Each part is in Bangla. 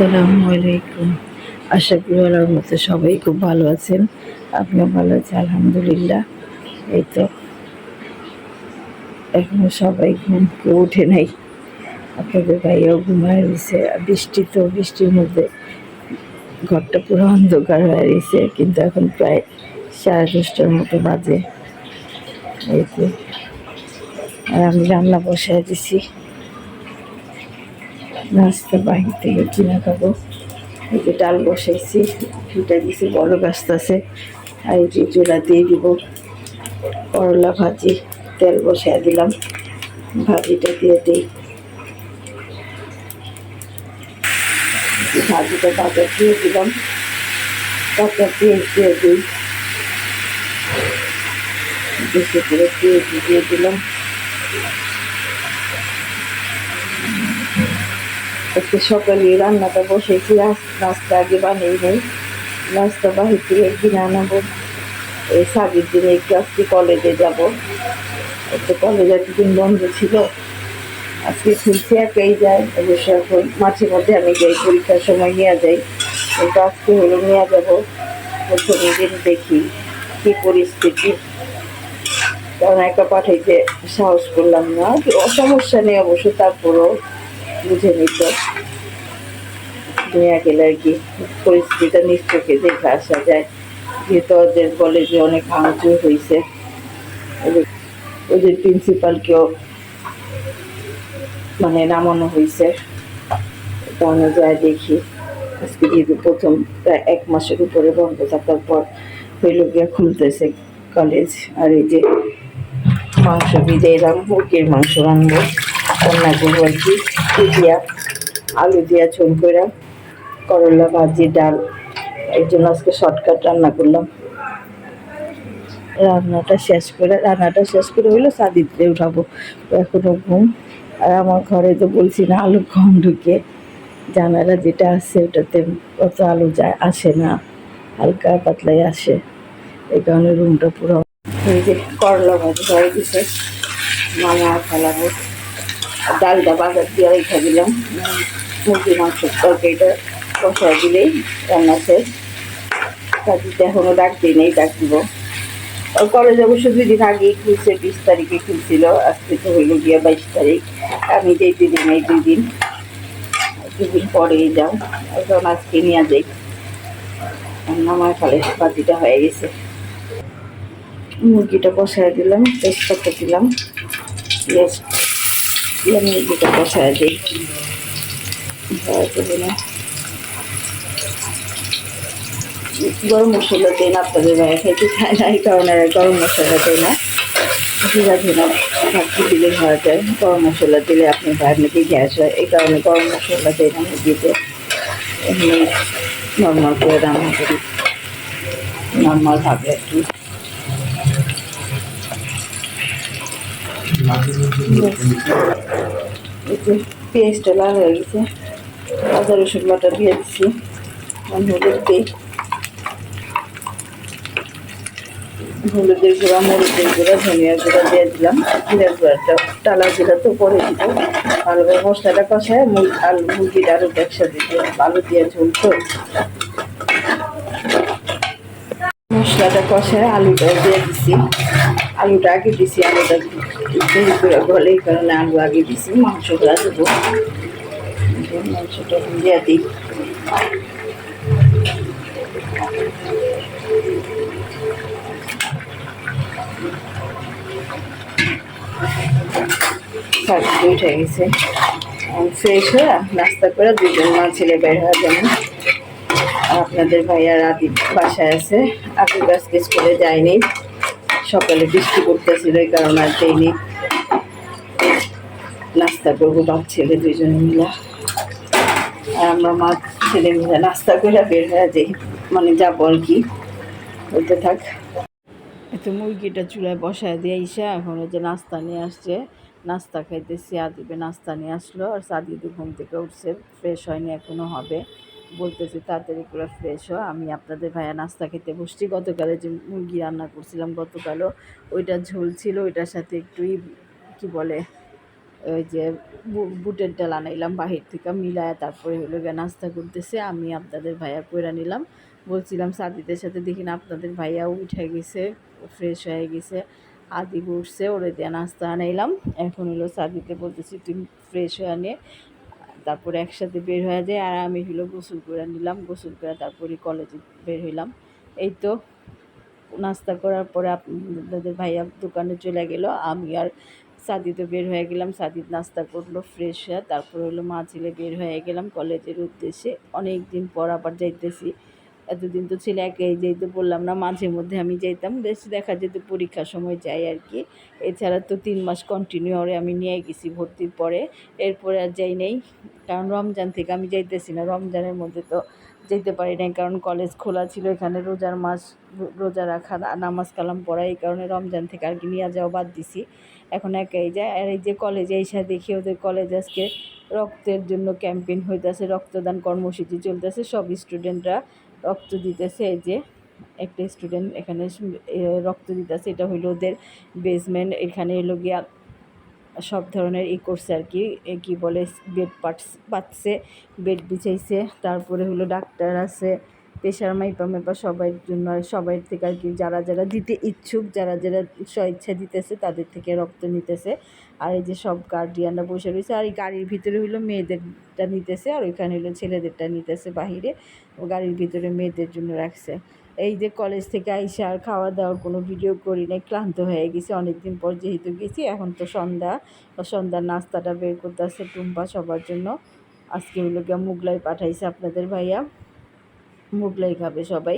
আসসালামু আলাইকুম। আশা করি আল্লাহর মতো সবাই খুব ভালো আছেন। আপনিও ভালো আছেন, আলহামদুলিল্লাহ। এই তো এখনও সবাই ঘুম কেউ উঠে নাই। আপনাদের ভাইয়াও ঘুমায় রয়েছে। বৃষ্টি তো, বৃষ্টির মধ্যে ঘরটা পুরো অন্ধকার হয়ে রয়েছে, কিন্তু এখন প্রায় সাড়ে দশটার মতো বাজে। এই তো, আর আমি রান্না বসায় দিছি। নাস্তা বাহির থেকে কিনা খাব। এই যে ডাল বসাইছি ফুটা দিছি, বড় ব্যস্ত আছে। আর এই যে চুলা দিয়ে দিব। করলা ভাজি, তেল বসাই দিলাম। ভাজিটা দিয়ে দিই। ভাজিটা কাঁচা দিয়ে দিলাম। কাঁচা পেঁয়াজ দিয়ে দিই। বেশি করে পেঁয়াজ দিয়ে দিলাম। আজকে সকালে রান্নাটা বসেছি নাস্তা আগে বানিয়ে নেই। নাস্তা বাহির থেকে কিনে আনাবো। এই সাবির দিনে একটু আজকে কলেজে যাব। একটু কলেজ এতদিন বন্ধ ছিল। আজকে খুলছে, একাই যায়। অবশ্য এখন মাঝে মধ্যে আমি যাই, পরীক্ষার সময় নিয়ে যাই। কিন্তু আজকে হলো নিয়ে যাব। প্রথম দিন দেখি কী পরিস্থিতি। কারণ একা পাঠাইতে সাহস করলাম না। কি সমস্যা নেই অবশ্য, তারপরও বুঝে নিত। নিয়ে গেলে আর কি, পরিস্থিতিটা নিশ্চয়কে দেখে আসা যায়। যেহেতু ওদের কলেজে অনেক ভাঙচুর হয়েছে ওদের- প্রিন্সিপালকেও মানে নামানো হয়েছে কারণে যায় দেখি। আজকে যেহেতু প্রথম প্রায় এক মাসের উপরে বন্ধ থাকার পর হইল গিয়া খুলতেছে কলেজ আর এই যে মাংস ভিজে এলাম মুরগির মাংস রাখব রান্না করব আর কি দিয়া? আলু দিয়া ঝোল করে করলা, ভাজি, ডাল, এই জন্য আজকে শর্টকাট রান্না করলাম। রান্নাটা শেষ করে, রান্নাটা শেষ করে হইল সাদিতে উঠাবো। তো এখনও ঘুম, আর আমার ঘরে তো বলছি না আলু কম ঢুকে। জানালা যেটা আছে ওটাতে অত আলু যায়, আসে না, হালকা পাতলাই আসে। এই কারণে রুমটা পুরো যে করলা ভাজি হয়ে গেছে মামা ফেলাবো। ডালটা বাজার দিয়ে রেখে দিলাম। মুরগি মাংস তরকারিটা কষায় দিলেই রান্না শেষ। কাজীতে এখনও ডাক দিই নেই, ডাক দিব। আর কলেজ অবশ্য দুই দিন আগেই খুলছে, বিশ তারিখে খুলছিল, আজকে তো হইল গিয়া বাইশ তারিখ। আমি যেই দুই দিন এই দুই দিন দুদিন পরেই যাও। এখন আজকে নিয়ে যাই। আমার ফলে বাতিটা হয়ে গেছে। মুরগিটা কষায় দিলাম তেজপাতা দিলাম। পেঁয়াজ দিয়ে মুরগিটা বসায় দিই যাবে না গরম মশলা দেন আপনাদের ভাই খাইতে চায় না এই কারণে গরম মশলা দেয় না। জিরা ধনা থাকতে দিলে হওয়া যায়, গরম মশলা দিলে আপনি ভাইয়ের নাকি গ্যাস হয়, এই কারণে গরম মশলা দেয় না মুরগিতে এমনি নর্মাল করে রান্না করি। নর্মাল ভাবে আর কি এই যে পেঁয়াজটা লাল হয়ে গেছে আদা রসুন বাটা দিয়ে দিচ্ছি আমি হলুদ দিই হলুদের গুঁড়া মরিচের গুঁড়া ধনিয়ার গুঁড়া দিয়ে দিলাম জিরার গুঁড়াটা টালা জিরা তো পরে দিব ভালো করে মশলাটা কষায় মুর আলু মুরগির আলু একসাথে দিয়ে আলু দিয়ে ঝোল তো মশলাটা কষায় আলুটা দিয়ে দিছি আলুটা আগে দিছি আলুটা দেরি করে গলে কারণে আলু আগে দিছি মাংসটা দেবো। মাংসটা দিয়ে দিই। উঠে গেছে। ফ্রেশ হয়ে নাস্তা করে দুজন মা ছেলে বের হয়ে যাবেন আর আপনাদের ভাইয়া রাতি বাসায় আছে। আপনি আজকে স্কুলে যায়নি। সকালে বৃষ্টি করতেছিল এই কারণে আর যাইনি নাস্তা করব বাপ, ছেলে দুজনে মিলে। আর আমরা মা, ছেলে মিলে নাস্তা করে বের হয়ে যাই। মানে যাব আর কি। বলতে থাক। এত মুরগিটা চুলায় বসায় দিয়ে ইসা এখন যে নাস্তা নিয়ে আসছে। নাস্তা খাইতেছি, আদিবে নাস্তা নিয়ে আসলো। আর সাদিদু ঘুম থেকে উঠছে, ফ্রেশ হয়নি, এখনও হবে। বলতেছি, তাড়াতাড়ি করে ফ্রেশ হ। আমি আপনাদের ভাইয়া নাস্তা খেতে বসছি। গতকালে যে মুরগি রান্না করছিলাম, গতকালও ওইটা ঝোল ছিল। ওইটার সাথে একটুই কি বলে, ওই যে বুটের ডাল আনাইলাম বাহির থেকে মিলায়, তারপরে হলো গিয়ে নাস্তা করতেছে। আমি আপনাদের ভাইয়া কইরা নিলাম। বলছিলাম সাদিদের সাথে, দেখি না, আপনাদের ভাইয়াও উঠে গেছে ফ্রেশ হয়ে গেছে। আদি উঠছে, ওরে দিয়ে নাস্তা আনাইলাম। এখন হলো সাদিকে বলতেছি তুমি ফ্রেশ হয়ে নিয়ে তারপরে একসাথে বের হয়ে যায় আর আমি হলো গোসল করে নিলাম, গোসল করে তারপরে কলেজে বের হইলাম। এই তো নাস্তা করার পরে আপনাদের ভাইয়া দোকানে চলে গেল, আমি আর সাদিতে বের হয়ে গেলাম, সাদিত নাস্তা করল ফ্রেশ হয়ে, তারপর হলো মা ছেলে বের হয়ে গেলাম কলেজের উদ্দেশ্যে। অনেক দিন পর আবার যাইতেছি। এতদিন তো ছেলে একাই যাইতে বললাম না, মাঝে মধ্যে আমি যাইতাম। বেশ দেখা যেত পরীক্ষার সময় যাই আর কি। এছাড়া তো তিন মাস কন্টিনিউ ওরে আমি নিয়ে গেছি ভর্তির পরে। এরপরে আর যাই নেই। কারণ রমজান থেকে আমি যাইতেছি না, রমজানের মধ্যে তো যেতে পারি নাই। কারণ কলেজ খোলা ছিল, এখানে রোজার মাস, রোজা রাখা নামাজ কালাম পড়া, এই কারণে রমজান থেকে আর কি নিয়ে যাওয়া বাদ দিছি। এখন একাই যায়। আর এই যে কলেজে এসে দেখি ওদের কলেজ আজকে রক্তের জন্য ক্যাম্পেইন হইতেছে, রক্তদান কর্মসূচি চলতেছে। সব স্টুডেন্টরা রক্ত দিতেছে এই যে, একটা স্টুডেন্ট এখানে রক্ত দিতেছে, এটা হইল ওদের বেসমেন্ট এখানে এলো গিয়া সব ধরনের ই করছে আর কি কী বলে বেড পাটস পাচ্ছে বেড বিছাইছে, তারপরে হলো ডাক্তার আছে প্রেশার মাইপা মাইপা সবার জন্য সবাই থেকে আর কি, যারা যারা দিতে ইচ্ছুক, যারা যারা স্বইচ্ছা দিতেছে, তাদের থেকে রক্ত নিতেছে। আর এই যে সব গার্ডিয়ানরা বসে রয়েছে, আর এই গাড়ির ভিতরে হইল মেয়েদেরটা নিতেছে, আর ওইখানে হইল ছেলেদেরটা নিতেছে বাহিরে। ও গাড়ির ভিতরে মেয়েদের জন্য রাখছে। এই যে কলেজ থেকে আইসা আর খাওয়া দাওয়ার কোনো ভিডিও করি নাই, ক্লান্ত হয়ে গেছি। অনেকদিন পর যেহেতু গেছি, এখন তো সন্ধ্যা। সন্ধ্যার নাস্তাটা বের করতে আসছে টুম্পা সবার জন্য। আজকে হলো গিয়ে মুগলাই পাঠাইছে আপনাদের ভাইয়া। মুগলাই খাবে সবাই।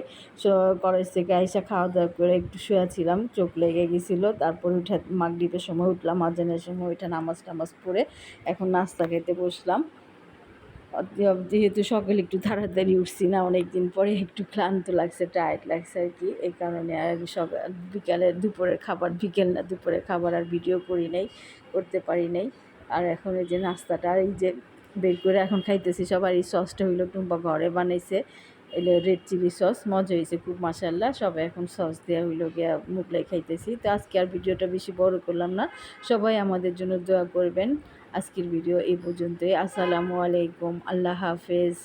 কলেজ থেকে আইসা খাওয়া দাওয়া করে একটু শুয়েছিলাম, চোখ লেগে গেছিল। তারপর উঠে মাগরীবের সময় উঠলাম, আজানের সময় উঠে নামাজ টামাজ পড়ে এখন নাস্তা খেতে বসলাম। যেহেতু সকালে একটু তাড়াতাড়ি উঠছি না অনেক দিন পরে একটু ক্লান্ত লাগছে টায়ার্ড লাগছে আর কি। এই কারণে আর সকাল বিকালে দুপুরের খাবার, বিকেল না, দুপুরের খাবার আর ভিডিও করি নাই, করতে পারি নাই। আর এখন এই যে নাস্তাটা এই যে বের করে এখন খাইতেছি সবার এই সসটা হইল টুম্পা ঘরে বানাইছে। এলে রেড চিলি সস মজা হয়েছে খুব মাসাল্লাহ সবাই এখন সস দেওয়া হইল গিয়া মুগলাই খাইতেছি। তো আজকে আর ভিডিওটা বেশি বড় করলাম না। সবাই আমাদের জন্য দোয়া করবেন। আজকের ভিডিও এই পর্যন্তই। আসসালামু আলাইকুম। আল্লাহ হাফেজ।